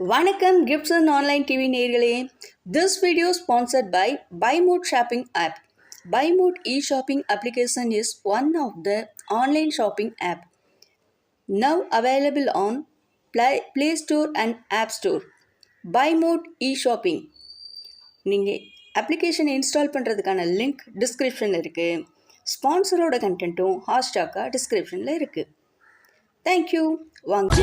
வணக்கம் gifts and online TV நேர்களே this video sponsored by Bymot shopping app Bymot e shopping application is one of the online shopping app now available on play play store and app store Bymot e shopping நீங்கள் application install பண்ணுறதுக்கான link டிஸ்கிரிப்ஷனில் இருக்குது ஸ்பான்சரோட கண்டென்ட்டும் ஹாஸ்டாக்காக டிஸ்கிரிப்ஷனில் இருக்குது thank you வாங்க.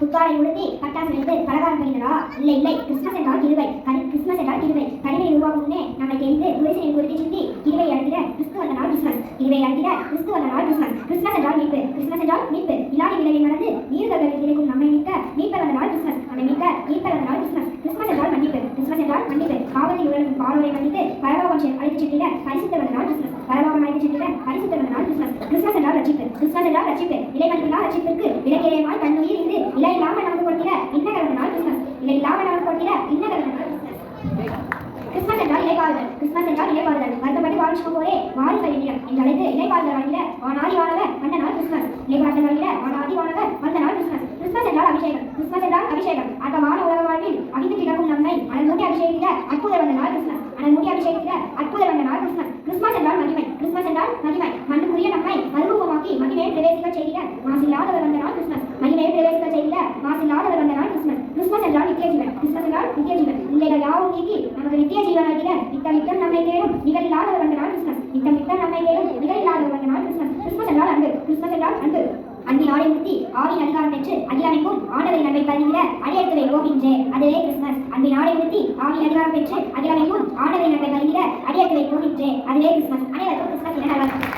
புத்தாடை உடுத்தி பட்டாசு வெடித்து பலகாரம் செய்கிறதா இல்லை இல்லை. கிறிஸ்துமஸ் என்றால் கிருவை கரி கிறிஸ்துமஸ் என்றால் கிருவை கருவை உருவாகும் முன்னே நம்மை தெரிந்து துளசியை குறித்து சுற்றி கிருவை அழைத்திட கிறிஸ்து வந்த நாள் கிறிஸ்துமஸ். கிருவை அழைத்திட கிறிஸ்து வந்த நாள் கிறிஸ்துமஸ். கிறிஸ்துமஸ் என்றால் மீட்பு. கிறிஸ்துமஸ் என்றால் மீட்பு. இலாடி விலையை மறந்து நீர்களில் கிடைக்கும் நம்மை மீட்க மீட்பர் வந்த நாள் கிறிஸ்துமஸ். நம்மை மீட்க மீட்பர் வந்த நாள் கிறிஸ்துமஸ். கிறிஸ்துமஸ் என்றால் மன்னிப்பு. கிறிஸ்துமஸ் என்றால் மன்னிப்பு. காவலில் உழலும் பாலோரை மன்னித்து பரலோகம் அழைத்து அழைத்துச் சென்றிட பரிசுத்த வந்த நாள் கிறிஸ்துமஸ். பரலோகம் அழைத்து சென்றிட பரிசுத்த வந்த நாள் கிறிஸ்துமஸ். கிறிஸ்துமஸ் என்றால் ரட்சிப்பு. கிறிஸ்துமஸ் என்றால் ரட்சிப்பு. இலை மதிப்பில்லா ரட்சிப்பிற்கு விலைக்கிரயமாய் தன்னுயிர் இல்லை இலை இல்லாமல் நமக்கு கொடுக்கிற இன்ன கிழமை நாள் கிறிஸ்மஸ் இல்லை இல்லாமல் நமக்கு கொடுக்கிற இன்ன கிழமை நாள் கிறிஸ்மஸ் கிறிஸ்துமஸ் என்றால் இலைவாழ்தல். கிறிஸ்மஸ் என்றால் இலைவாழ்தல். வருத்தப்பட்டு வாழ்ச்சி போரே வாரிசல் என்னிடம் என்று அழைத்து இலைவாழ்தல் வாழ்கிற வானாதி வாழவர் வந்த நாள் கிறிஸ்மஸ் இலைவாழ்தல் வாழ்கிற வானாதி வாழவர் வந்த நாள் கிறிஸ்மஸ் கிறிஸ்மஸ் என்றால் அபிஷேகம். கிறிஸ்மஸ் என்றால் அபிஷேகம். அந்த வான உலக வாழ்வில் அவிந்து கிடக்கும் நம்மை அனல் மூட்டி அபிஷேகிக்கிற அற்புத வந்த நாள் கிறிஸ்மஸ் அனல் மூட்டி அபிஷேகிக்கிற அற்புத வந்த நாள் கிறிஸ்மஸ் கிறிஸ்மஸ் என்றால் மகிமை. கிறிஸ்மஸ் என்றால் மகிமை. மண்ணுக்குரிய நம்மை மறுரூபமாக்கி மகிமையை பிரவேசிக்க செய்கிற மாசில்லாதவர் வந்த நாள் கிறிஸ்மஸ் மகிமையை பிரவேசிக்க செய்கிற மாசில்லாதவர் வந்த நாள் கிறிஸ்துமஸ் கிறிஸ்துமஸ் என்றால் நித்திய ஜீவன் இல்லைகள் யாவும் நீக்கி நமக்கு நித்திய ஜீவன் அளிக்கிற நித்தம் நித்தம் நம்மை தேடும் நிகழில்லாத வந்த நாள் கிறிஸ்துமஸ். நித்தம் நித்தம் நம்மை தேடும் நிகழில்லாத வந்த நாள் கிறிஸ்மஸ் கிறிஸ்துமஸ் என்றால் அன்பு. கிறிஸ்மஸ் என்றால் அன்பு. அன்பின் ஆடை முத்தி ஆவி அதிகாரம் பெற்று அகிலமைக்கும் ஆண்டவை நம்மை பருகிற அடியெடுத்துவை ஓகின்றே அதுவே கிறிஸ்மஸ் அன்பின் ஆடை முத்தி ஆவி அதிகாரம் பெற்று அகிலமைக்கும் ஆண்டவை நம்மை பருகிற அடியெடுத்துவை ஓகின்றே அதுவே கிறிஸ்மஸ் அனைவருக்கும் கிறிஸ்மஸ் என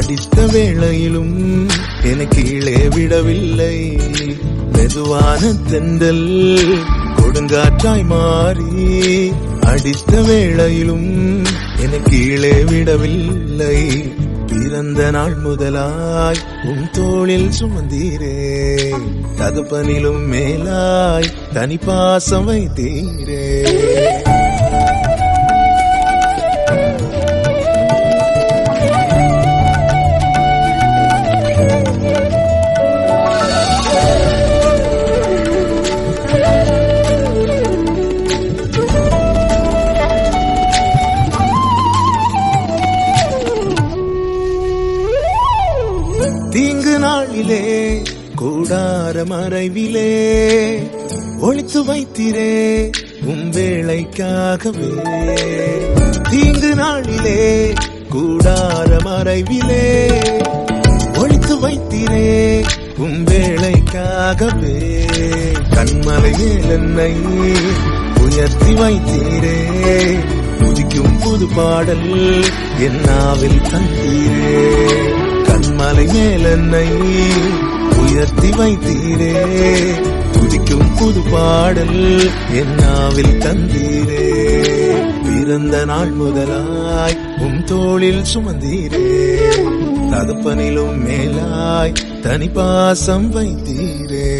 அடித்த வேளையிலும் என கீழே விடவில்லை. மெதுவான தெந்தல் கொடுங்காற்றாய் மாறி அடித்த வேளையிலும் என கீழே விடவில்லை. பிறந்த நாள் முதலாய் உன் தோளில் சுமந்தீரே. தகப்பனிலும் மேலாய் தனிப்பாசம் வைத்தீரே. தீங்கு நாளிலே கூடார மறைவிலே ஒழித்து வைத்திரே உன் வேளைக்காகவே. தீங்கு நாளிலே கூடார மறைவிலே ஒழித்து வைத்திரே உன் வேளைக்காகவே. கண்மலை மேல் என்னை உயர்த்தி வைத்தீரே புதிக்கும் புது பாடல் என்னாவில் தந்தீரே. மேல் என்னை உயர்த்தி வைத்தீரே. புதிக்கும் புது பாடல் என்னாவில் தந்தீரே. பிறந்த நாள் முதலாய் உம் தோளில் சுமந்தீரே. தகப்பனிலும் மேலாய் தனி பாசம் வைத்தீரே.